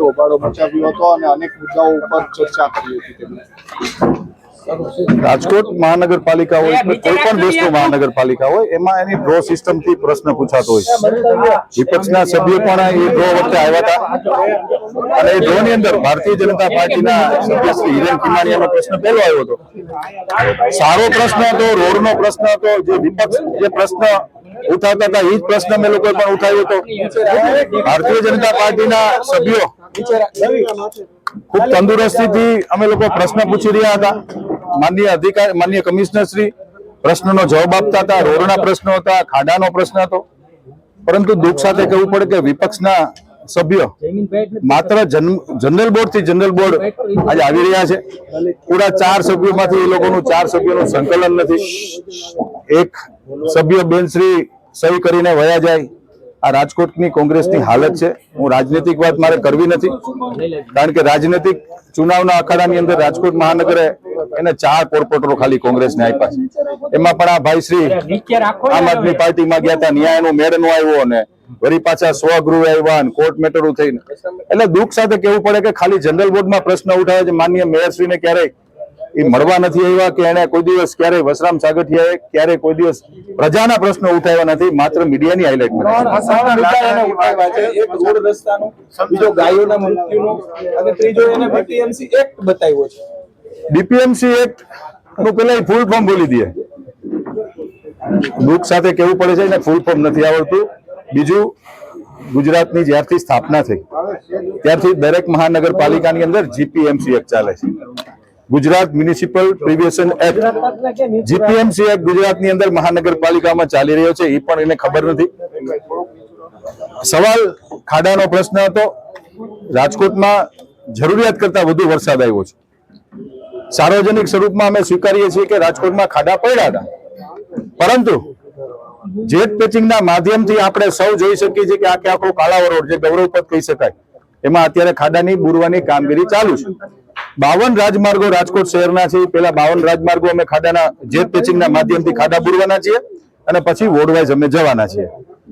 મોટો હોબાળો મચાવ્યો હતો અને અનેક મુદ્દાઓ ઉપર ચર્ચા કરી હતી તેમણે. રાજકોટ મહાનગરપાલિકા હોય કોઈ પણ દેશની મહાનગરપાલિકા હોય એમાં એની ડ્રો સિસ્ટમથી પ્રશ્ન પૂછાતો હોય. વિપક્ષના સભ્યો પણ એ ડ્રો વખતે આવ્યા હતા. અને એ ડ્રો ની અંદર ભારતીય જનતા પાર્ટીના સભ્ય શ્રી હિરેન કિમાણીયાનો પ્રશ્ન પહેલો આવ્યો હતો. સારો પ્રશ્ન હતો રોડનો પ્રશ્ન હતો જે વિપક્ષ જે પ્રશ્ન ઉઠાવતા હતા એ જ પ્રશ્ન મેં લોકોએ પણ ઉઠાવ્યો હતો. ભારતીય જનતા પાર્ટીના સભ્યો ખૂબ તંદુરસ્તીથી અમે લોકો પ્રશ્ન પૂછી રહ્યા હતા. માનનીય અધિકારી માનનીય કમિશનર શ્રી પ્રશ્નનો જવાબ આપતા હતા. રોડના પ્રશ્નો હતા ખાડાનો પ્રશ્ન હતો. પરંતુ દુઃખ સાથે કહેવું પડે કે વિપક્ષના સભ્યો માત્ર જનરલ બોર્ડથી જનરલ બોર્ડ આજે આવી રહ્યા છે. પૂરા ચાર સભ્યોમાંથી એ લોકોનું ચાર સભ્યોનું સંકલન નથી. એક સભ્ય બેનશ્રી સહી કરીને વયા જાય. આ રાજકોટની કોંગ્રેસની હાલત છે. હું રાજનૈતિક વાત મારે કરવી નથી. કારણ કે રાજનૈતિક ચુનાવના અખાડાની અંદર રાજકોટ મહાનગરે એને ચાર કોર્પોરેટરો ખાલી કોંગ્રેસને આપ્યા છે. એમાં પણ આ ભાઈ શ્રી આમ આદમી પાર્ટીમાં ગયા હતા ન્યાયનો મેળ નો આવ્યો અને વળી પાછા સ્વગૃહ આવ્યા કોર્ટ મેટરું થઈને. એટલે દુઃખ સાથે કહેવું પડે કે ખાલી જનરલ બોર્ડમાં પ્રશ્ન ઉઠાવે છે. માન્ય મેયરશ્રીને ક્યારેય એ મળવા નથી આવ્યા કે એને કોઈ દિવસ ક્યારેય વસરામ સાગઠિયાએ ક્યારે કોઈ દિવસ પ્રજાના પ્રશ્નો ઉઠાવ્યા નથી માત્ર મીડિયાની હાઇલાઇટ છે. ત્રણ મુદ્દા એને ઉઠાવ્યા છે. એક રોડ રસ્તાનો બીજો ગાયોના મૃત્યુનો અને ત્રીજો એને બીપીએમસી એક્ટ બતાવ્યો છે. ડીપીએમસી એક્ટનું પેલા ફૂલ ફોર્મ બોલી દે દુઃખ સાથે કેવું પડે છે એને ફૂલ ફોર્મ નથી આવડતું. બીજું ગુજરાતની જ્યારથી સ્થાપના થઈ ત્યારથી દરેક મહાનગરપાલિકાની અંદર જીપીએમસી એક્ટ ચાલે છે. ગુજરાત મ્યુનિસિપલ પ્રિવેશન એક્ટ જીપીએમસી એક્ટ ગુજરાતની અંદર મહાનગરપાલિકામાં ચાલી રહ્યો છે, એ પણ એને ખબર નથી. સવાલ ખાડાનો પ્રશ્ન હતો. રાજકોટમાં જરૂરિયાત કરતા વધુ વરસાદ આવ્યો છે. સાર્વજનિક સ્વરૂપમાં અમે સ્વીકારીએ છીએ કે રાજકોટમાં ખાડા પડ્યા હતા. પરંતુ જેટ પેચિંગના માધ્યમથી આપણે સૌ જોઈ શકીએ છીએ કે આ કે આખો કાળાવો રોડ જે ગૌરવપદ કહી શકાય, એમાં અત્યારે ખાડાની બુરવાની કામગીરી ચાલુ છે. બાવન રાજમાર્ગો રાજકોટ શહેરના છે. પેલા બાવન રાજમાર્ગો અમે ખાડાના જેટ પેચિંગના માધ્યમથી ખાડા પૂરવાના છીએ અને પછી વોર્ડવાઇઝ અમે જવાના છીએ.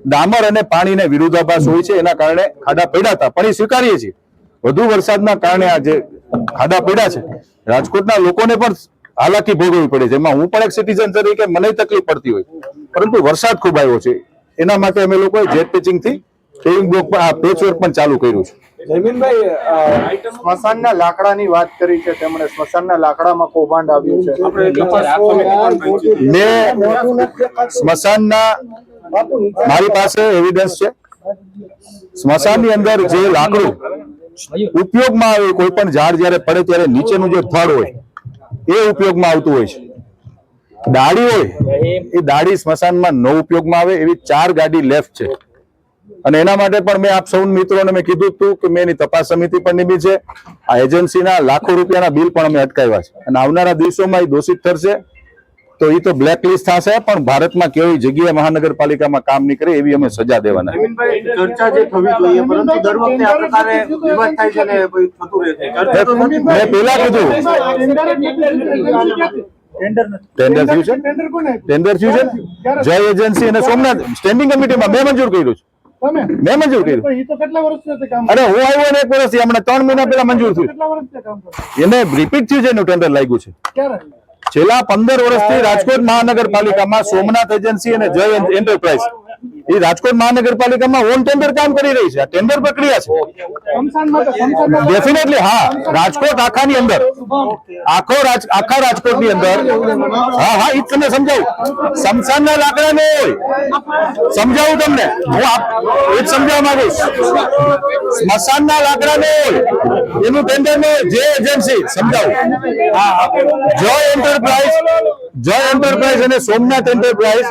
ડામર અને પાણીને વિરોધાભાસ હોય છે, એના કારણે ખાડા પડ્યા હતા, પણ એ સ્વીકારીએ છીએ. વધુ વરસાદના કારણે આ જે ખાડા પડ્યા છે, રાજકોટના લોકોને પણ હાલાકી ભોગવવી પડે છે. એમાં હું પણ એક સિટીઝન તરીકે મને તકલીફ પડતી હોય, પરંતુ વરસાદ ખૂબ આવ્યો છે. એના માટે અમે લોકોએ જેટ પેચિંગથી પેવિંગ બ્લોક આ પેચવર્ક પણ ચાલુ કર્યું છે. જયમીનભાઈ સ્મશાનના લાકડાની વાત કરી છે તેમણે. સ્મશાનના લાકડામાં કૌભાંડ આવ્યું છે. મેં સ્મશાનના મારી પાસે એવિડન્સ છે. સ્મશાનની અંદર જે લાકડું ઉપયોગમાં આવે કોઈ પણ ઝાડ જ્યારે પડે ત્યારે નીચેનું જે થડ હોય એ ઉપયોગમાં આવતું હોય છે. દાડી હોય એ દાડી સ્મશાનમાં ન ઉપયોગમાં આવે એવી ચાર ગાડી લેફ્ટ છે. અને એના માટે પણ મેં આપ સૌ મિત્રોને મેં કીધું હતું કે મેં એની તપાસ સમિતિ પણ નિમી છે. આ એજન્સીના લાખો રૂપિયાના બિલ પણ અમે અટકાવ્યા છે. અને આવનારા દિવસોમાં એ દોષિત ઠરશે તો એ તો બ્લેક લિસ્ટ થશે પણ ભારતમાં કેવી જગ્યાએ મહાનગરપાલિકામાં કામ નહીં કરે એવી અમે સજા દેવાના ચર્ચા જે થવી જોઈએ પરંતુ દર વખતે આ પ્રકારે વિવાદ થાય છે ને થતું રહે છે. ચર્ચા તો નથી મેં પેલા કીધું. ટેન્ડર થયું. છે? ટેન્ડર થયું છે? જય એજન્સી અને સોમનાથ. સ્ટેન્ડિંગ કમિટીમાં મેં મંજૂર કર્યું છે. મેં મંજૂર કર્યું. અરે હું આવ્યો ને એક વર્ષથી હમણાં ત્રણ મહિના પહેલા મંજૂર થયું. એને રિપીટ થયું છે એનું ટેન્ડર લાગ્યું છે. છેલ્લા પંદર વર્ષથી રાજકોટ મહાનગરપાલિકામાં સોમનાથ એજન્સી અને જય એન્ટરપ્રાઇઝ એ રાજકોટ મહાનગરપાલિકામાં ઓન ટેન્ડર કામ કરી રહી છે. આ ટેન્ડર પ્રક્રિયા છે. ડેફિનેટલી હા. રાજકોટ આખાની અંદર. આખો આખા રાજકોટની અંદર. હા હા એ તમને સમજાવું. સમસાનના લાકડા નો હોય. સમજાવું તમને? હું એ જ સમજાવવા માંગુ. સ્મશાનના લાકડા ને હોય. એનું ટેન્ડર ને જે એજન્સી સમજાવું. જો એન્ટરપ્રાઇઝ જય એન્ટરપ્રાઇઝ અને સોમનાથ એન્ટરપ્રાઇઝ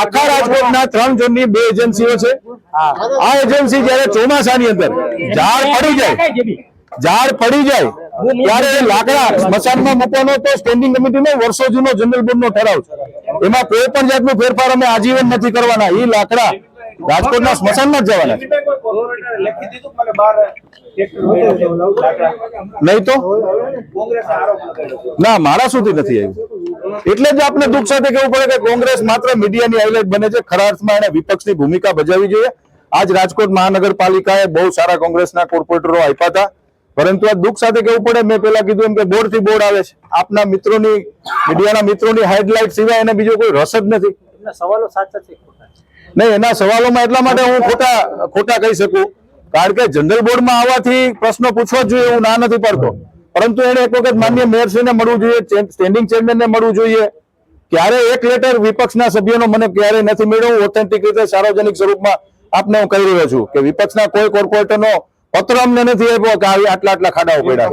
આખા રાજકોટના ત્રણ ઝોનની બે એજન્સીઓ છે. આ એજન્સી જયારે ચોમાસાની અંદર ઝાડ પડી જાય, ઝાડ પડી જાય, ત્યારે લાકડા સ્મશાનમાં મૂકવાનો તો સ્ટેન્ડિંગ કમિટીનો વર્ષો જૂનો જનરલ બોર્ડનો ઠરાવ છે. એમાં કોઈ પણ જાતનું ફેરફાર અમે આજીવન નથી કરવાના. એ લાકડા રાજકોટના સ્મશાનમાં જ જવાના છે. લખી દીધું મને બાર ટ્રેક્ટર લાકડા નહીં તો? કોંગ્રેસે આરોપ લગાવ્યો ના મારા સુધી નથી આવ્યું. એટલે જ આપણે દુઃખ સાથે કહેવું પડે કે કોંગ્રેસ માત્ર મીડિયાની હાઇલાઇટ બને છે. ખરા અર્થમાં એને વિપક્ષની ભૂમિકા ભજવવી જોઈએ. આજ રાજકોટ મહાનગરપાલિકાએ બહુ સારા કોંગ્રેસના કોર્પોરેટરો આપ્યા હતા. પરંતુ આ દુઃખ સાથે કેવું પડે મેં પેલા કીધું એમ કે બોર્ડથી બોર્ડ આવે છે. આપના મિત્રોની મીડિયાના મિત્રોની હેડલાઇટ સિવાય એને બીજો કોઈ રસ જ નથી. સવાલો સાચા છે? નહીં, એના સવાલોમાં એટલા માટે હું ખોટા ખોટા કહી શકું. કારણ કે જનરલ બોર્ડમાં આવવાથી પ્રશ્નો પૂછવા જોઈએ હું ના નથી પડતો. પરંતુ એને એક વખત માન્ય મેયરશ્રીને મળવું જોઈએ સ્ટેન્ડિંગ ચેરમેનને મળવું જોઈએ. ક્યારે એક લેટર વિપક્ષના સભ્યોનો મને ક્યારે નથી મળ્યો ઓથેન્ટિક રીતે, સાર્વજનિક સ્વરૂપમાં આપને હું કહી રહ્યો છું કે વિપક્ષના કોઈ કોર્પોરેટરનો પત્ર અમને નથી આપ્યો કે આટલા આટલા ખાડાઓ પડ્યા